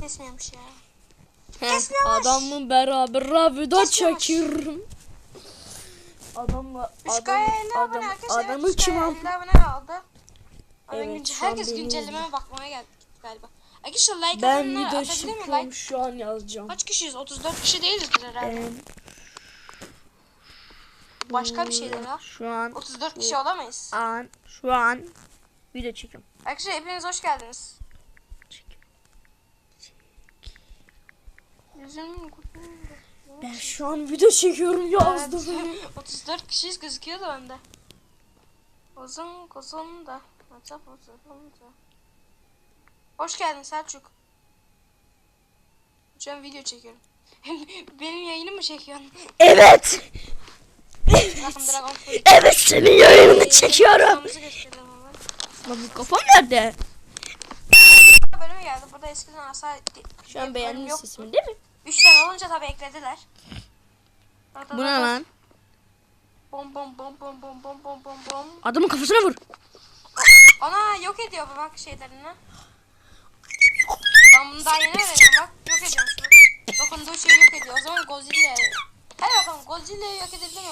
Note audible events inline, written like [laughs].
Kesmiyormuş ya. Kesmiyormuş. adamla beraber video çekiyorum. Adamla adam, adam, adamı kim aldı? Evet, an herkes beni güncellememe bakmaya geldi galiba. Arkadaşlar like Ben atabilir mi? çekiyorum Like şu an yazacağım. kaç kişiyiz? 34 kişi değilizdir herhalde. Ben Başka bir şeyler ha. şu an 34 kişi olamayız. an şu an video çekiyorum. Arkadaşlar hepiniz hoş geldiniz. Ben şu an video çekiyorum yazdı beni. Evet. 34 kişiyiz gözüküyor da bende. Uzun uzun da. Acaba uzun da. Hoş geldin Selçuk. Şu an video çekiyorum. [laughs] Benim yayını mı çekiyorsun? Evet. Evet senin yayınını çekiyorum. Lan bu kafam nerede? Bölüme geldi. Burada eskiden asa Şu an beğendiniz yoktu. sesimi değil mi? 3 tane olunca tabii eklediler. Orada Bu ne lan? Bom bom bom bom bom bom bom bom bom. Adamın kafasına vur. Ana yok ediyor bu bak şeylerini. Ben bunu daha yeni öğrendim bak. Yok ediyormuş bu. Dokunduğu şeyi yok ediyor. O zaman Godzilla. Hadi bakalım Godzilla'yı yok edebilir mi?